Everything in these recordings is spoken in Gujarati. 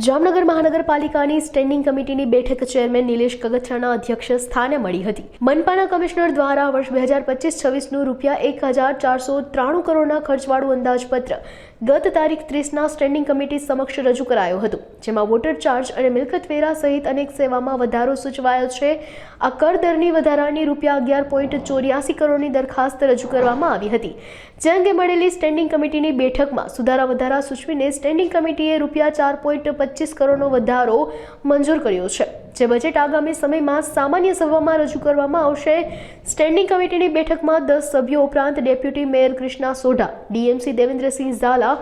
જામનગર મહાનગરપાલિકાની સ્ટેન્ડિંગ કમિટીની બેઠક ચેરમેન નિલેશ કગથરાના અધ્યક્ષ સ્થાને મળી હતી. મનપાના કમિશનર દ્વારા વર્ષ બે હજાર પચીસ છવ્વીસનું રૂપિયા એક હજાર ચારસો ત્રાણું કરોડના ખર્ચવાળું અંદાજપત્ર ગત તારીખ ત્રીસના સ્ટેન્ડિંગ કમિટી સમક્ષ રજૂ કરાયો હતો, જેમાં વોટર ચાર્જ અને મિલકત વેરા સહિત અનેક સેવામાં વધારો સૂચવાયો છે. આ કર દરની વધારાની રૂપિયા અગિયાર પોઈન્ટ ચોર્યાસી કરોડની દરખાસ્ત રજૂ કરવામાં આવી હતી. જે અંગે મળેલી સ્ટેન્ડિંગ કમિટીની બેઠકમાં સુધારા વધારા સૂચવીને સ્ટેન્ડિંગ કમિટીએ રૂપિયા ચાર પોઈન્ટ પચીસ કરોડનો વધારો મંજૂર કર્યો છે. જે બજેટ આગામી સમયમાં સામાન્ય સભામાં રજૂ કરવામાં આવશે. સ્ટેન્ડિંગ કમિટીની બેઠકમાં દસ સભ્યો ઉપરાંત deputy mayor Krishna Sodha, DMC Devendrasinh Jhala,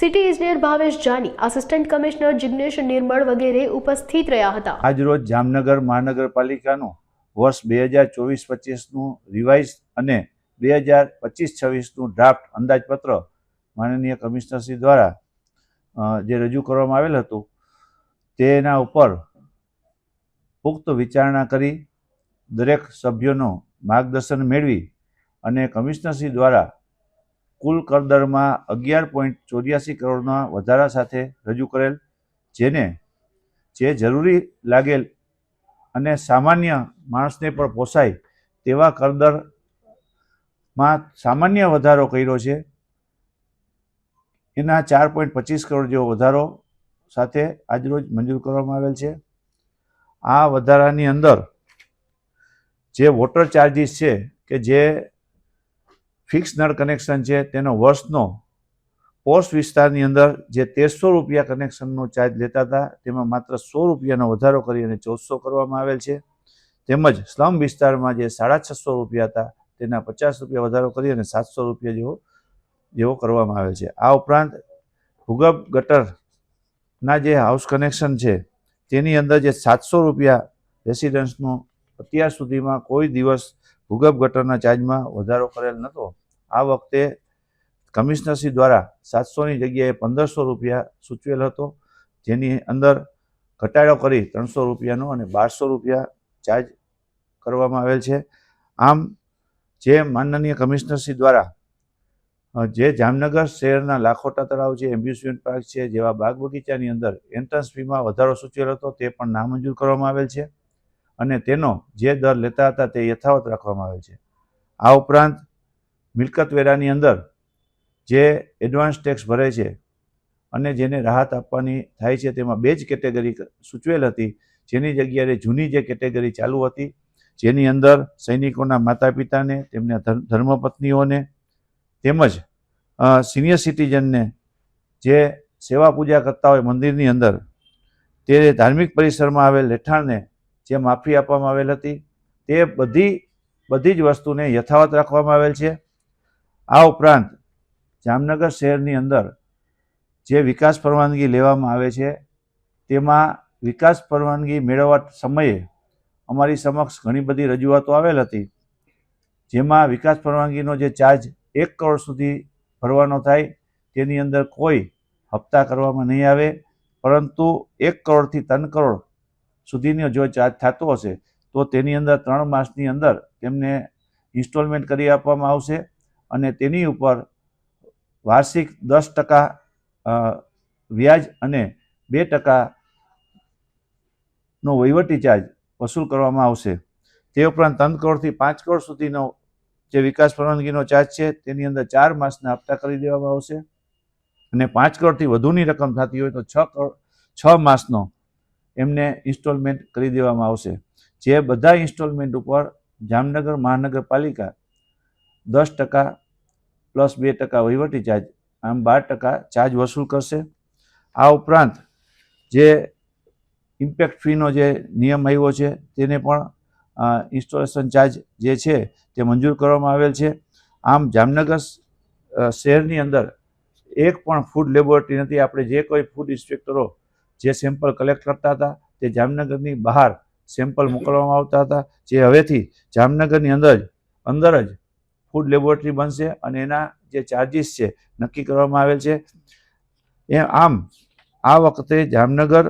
city ઇજનેર ભાવેશ જાની, આસિસ્ટન્ટ કમિશનર જિગ્નેશ નિર્મળ વગેરે ઉપસ્થિત રહ્યા હતા. આજરોજ જામનગર મહાનગરપાલિકાનું વર્ષ બે હજાર ચોવીસ પચીસનું રિવાઇઝ અને બે હજાર પચીસ છવ્વીસનું ડ્રાફ્ટ અંદાજપત્ર માનનીય કમિશનરશ્રી દ્વારા જે રજૂ કરવામાં આવેલ હતું, તેના ઉપર પુખ્ત વિચારણા કરી દરેક સભ્યોનો માર્ગદર્શન મેળવી અને કમિશનરશ્રી દ્વારા કુલ કરદરમાં અગિયાર પોઈન્ટ ચોર્યાસી કરોડના વધારા સાથે રજૂ કરેલ, જેને, જે જરૂરી લાગેલ અને સામાન્ય માણસને પણ પોસાય તેવા કરદરમાં સામાન્ય વધારો કર્યો છે. એના ચાર પોઈન્ટ પચીસ કરોડ જેવો વધારો સાથે આજરોજ મંજૂર કરવામાં આવેલ છે. આ વધારાની અંદર જે વોટર ચાર્જીસ છે કે જે ફિક્સ નળ કનેક્શન છે તેનો વર્ષનો પોસ્ટ વિસ્તારની અંદર જે તેરસો રૂપિયા કનેક્શનનો ચાર્જ લેતા હતા, તેમાં માત્ર સો રૂપિયાનો વધારો કરી અને ચૌદસો કરવામાં આવેલ છે. તેમજ સ્લમ વિસ્તારમાં જે સાડા છસો રૂપિયા હતા, તેના પચાસ રૂપિયા વધારો કરી અને સાતસો રૂપિયા જેવો જેવો કરવામાં આવે છે. આ ઉપરાંત ભૂગર્ભ ગટરના જે હાઉસ કનેક્શન છે, તેની અંદર જે સાતસો રૂપિયા રેસિડન્સનો અત્યાર સુધીમાં કોઈ દિવસ ભૂગર્ભ ગટરના ચાર્જમાં વધારો કરેલ નહોતો આ વખતે કમિશનરશ્રી દ્વારા સાતસોની જગ્યાએ પંદરસો રૂપિયા સૂચવેલ હતો, જેની અંદર ઘટાડો કરી ત્રણસો રૂપિયાનો અને બારસો રૂપિયા ચાર્જ કરવામાં આવેલ છે. આમ, જે માનનીય કમિશનરશ્રી દ્વારા જે જામનગર શહેરના લાખોટા તળાવ છે એમ્બ્યુસમેન્ટ પાર્ક છે, જેવા બાગ બગીચાની અંદર એન્ટ્રન્સ ફીમાં વધારો સૂચવેલ હતો, તે પણ નામંજૂર કરવામાં આવેલ છે. અને તેનો જે દર લેતા હતા, તે યથાવત રાખવામાં આવેલ છે. આ ઉપરાંત મિલકત વેરાની અંદર જે એડવાન્સ ટેક્સ ભરે છે અને જેને રાહત આપવાની થાય છે, તેમાં બે જ કેટેગરી સૂચવેલ હતી. જેની જગ્યાએ જૂની જે કેટેગરી ચાલુ હતી, જેની અંદર સૈનિકોના માતા પિતાને તેમના ધર્મ- ધર્મપત્નીઓને તેમજ સિનિયર સિટીઝનને જે સેવા પૂજા કરતા હોય મંદિરની અંદર, તે ધાર્મિક પરિસરમાં આવેલ રહેઠાણને જે માફી આપવામાં આવેલ હતી, તે બધી બધી જ વસ્તુને યથાવત રાખવામાં આવેલ છે. આ ઉપરાંત, જામનગર શહેરની અંદર જે વિકાસ પરવાનગી લેવામાં આવે છે, તેમાં વિકાસ પરવાનગી મેળવવા સમયે અમારી સમક્ષ ઘણી બધી રજૂઆતો આવેલ હતી. જેમાં વિકાસ પરવાનગીનો જે ચાર્જ એક કરોડ સુધી ભરવાનો થાય, તેની અંદર કોઈ હપ્તા કરવામાં નહીં આવે, પરંતુ એક કરોડથી ત્રણ કરોડ સુધીનો જો ચાર્જ થતો હશે, તો તેની અંદર ત્રણ માસની અંદર તેમને ઇન્સ્ટોલમેન્ટ કરી આપવામાં આવશે અને તેની ઉપર વાર્ષિક દસ ટકા વ્યાજ અને બે ટકાનો વહીવટી ચાર્જ વસૂલ કરવામાં આવશે. તે ઉપરાંત ત્રણ કરોડથી પાંચ કરોડ સુધીનો જે વિકાસ પરવાનગીનો ચાર્જ છે, તેની અંદર ચાર માસના હપ્તા કરી દેવામાં આવશે અને પાંચ કરોડથી વધુની રકમ થતી હોય તો છ કરોડ, છ માસનો એમને ઇન્સ્ટોલમેન્ટ કરી દેવામાં આવશે. જે બધા ઇન્સ્ટોલમેન્ટ ઉપર જામનગર મહાનગરપાલિકા દસ ટકા પ્લસ બે ટકા વહીવટી ચાર્જ, આમ બાર ટકા ચાર્જ વસૂલ કરશે. આ ઉપરાંત જે ઇમ્પેક્ટ ફીનો જે નિયમ આવ્યો છે, તેને પણ ઇન્સ્ટોલેશન ચાર્જ જે છે તે મંજૂર કરવામાં આવેલ છે. આમ જામનગર શહેરની અંદર એક પણ ફૂડ લેબોરેટરી નથી. આપણે જે કોઈ ફૂડ ઇન્સ્પેક્ટરો જે સેમ્પલ કલેક્ટ કરતા હતા, તે જામનગરની બહાર સેમ્પલ મોકલવામાં આવતા હતા. જે હવેથી જામનગરની અંદર જ અંદર જ ફૂડ લેબોરેટરી બનશે અને એના જે ચાર્જિસ છે નક્કી કરવામાં આવેલ છે. એ આમ, આ વખતે જામનગર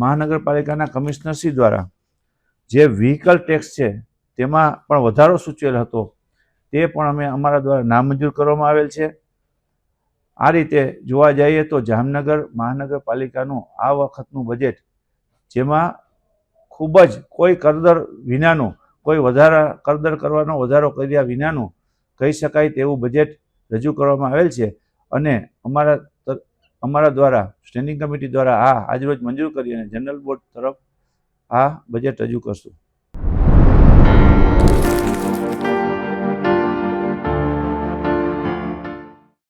મહાનગરપાલિકાના કમિશનરશ્રી દ્વારા જે વ્હીકલ ટેક્સ છે, તેમાં પણ વધારો સૂચવેલ હતો. તે પણ અમે અમારા દ્વારા નામંજૂર કરવામાં આવેલ છે. આ રીતે જોવા જઈએ તો જામનગર મહાનગરપાલિકાનું આ વખતનું બજેટ જેમાં ખૂબ જ કોઈ કરદર વિનાનું, કોઈ વધારા કરદર કરવાનો વધારો કર્યા વિનાનું કહી શકાય તેવું બજેટ રજૂ કરવામાં આવેલ છે. અને અમારા અમારા દ્વારા સ્ટેન્ડિંગ કમિટી દ્વારા આ આજરોજ મંજૂર કરી અને જનરલ બોર્ડ તરફ આ બજેટ રજૂ કરશું.